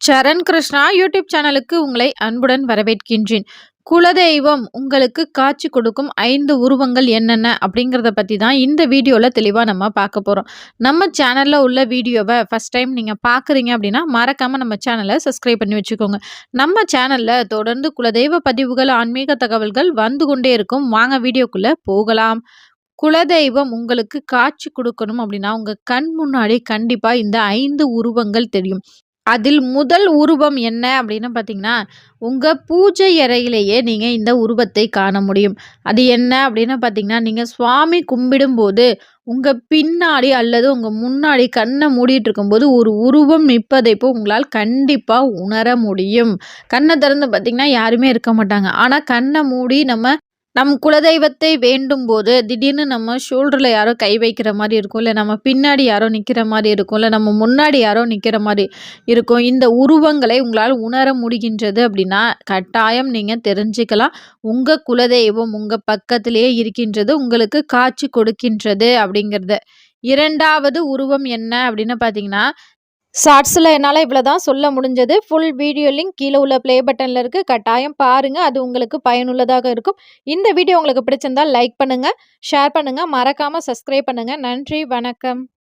சரண் Krishna YouTube சேனலுக்கு உங்களை அன்புடன் வரவேற்கின்றேன். குலதெய்வம் உங்களுக்கு காட்சி கொடுக்கும் ஐந்து உருவங்கள் என்னென்ன அப்படிங்கிறத பற்றி தான் இந்த வீடியோவில் தெளிவாக நம்ம பார்க்க போகிறோம் நம்ம சேனலில் உள்ள வீடியோவை ஃபஸ்ட் டைம் நீங்கள் பார்க்குறீங்க அப்படின்னா மறக்காமல் நம்ம சேனலை சப்ஸ்கிரைப் பண்ணி வச்சுக்கோங்க. நம்ம சேனலில் தொடர்ந்து குலதெய்வ பதிவுகள் ஆன்மீக தகவல்கள் வந்து கொண்டே இருக்கும். வாங்க வீடியோக்குள்ளே போகலாம். குலதெய்வம் உங்களுக்கு காட்சி கொடுக்கணும் அப்படின்னா உங்கள் கண் முன்னாடி கண்டிப்பாக இந்த ஐந்து உருவங்கள் தெரியும். அதில் முதல் உருவம் என்ன அப்படின்னு பார்த்தீங்கன்னா உங்கள் பூஜை அறையிலேயே நீங்கள் இந்த உருவத்தை காண முடியும். அது என்ன அப்படின்னு பார்த்தீங்கன்னா நீங்கள் சுவாமி கும்பிடும்போது உங்கள் பின்னாடி அல்லது உங்கள் முன்னாடி கண்ணை மூடிட்டு இருக்கும்போது ஒரு உருவம் நிற்பதை இப்போ உங்களால் கண்டிப்பாக உணர முடியும். கண்ணை திறந்து பார்த்தீங்கன்னா யாருமே இருக்க மாட்டாங்க. ஆனால் கண்ணை மூடி நம்ம நம் குலதெய்வத்தை வேண்டும் போது திடீர்னு நம்ம ஷோல்டரில் யாரோ கை வைக்கிற மாதிரி இருக்கும் இல்லை நம்ம பின்னாடி யாரோ நிற்கிற மாதிரி இருக்கும் இல்லை நம்ம முன்னாடி யாரோ நிற்கிற மாதிரி இருக்கும். இந்த உருவங்களை உங்களால் உணர முடிகின்றது அப்படின்னா கட்டாயம் நீங்கள் தெரிஞ்சுக்கலாம். உங்கள் குலதெய்வம் உங்கள் பக்கத்திலேயே இருக்கின்றது உங்களுக்கு காட்சி கொடுக்கின்றது அப்படிங்கிறது. இரண்டாவது உருவம் என்ன அப்படின்னு பார்த்தீங்கன்னா ஷார்ட்ஸில் என்னால் இவ்வளோ தான் சொல்ல முடிஞ்சது. ஃபுல் வீடியோ லிங்க் கீழே உள்ள ப்ளே பட்டனில் இருக்குது கட்டாயம் பாருங்கள் அது உங்களுக்கு பயனுள்ளதாக இருக்கும். இந்த வீடியோ உங்களுக்கு பிடிச்சிருந்தால் லைக் பண்ணுங்கள் ஷேர் பண்ணுங்கள் மறக்காமல் சப்ஸ்கிரைப் பண்ணுங்கள் நன்றி வணக்கம்.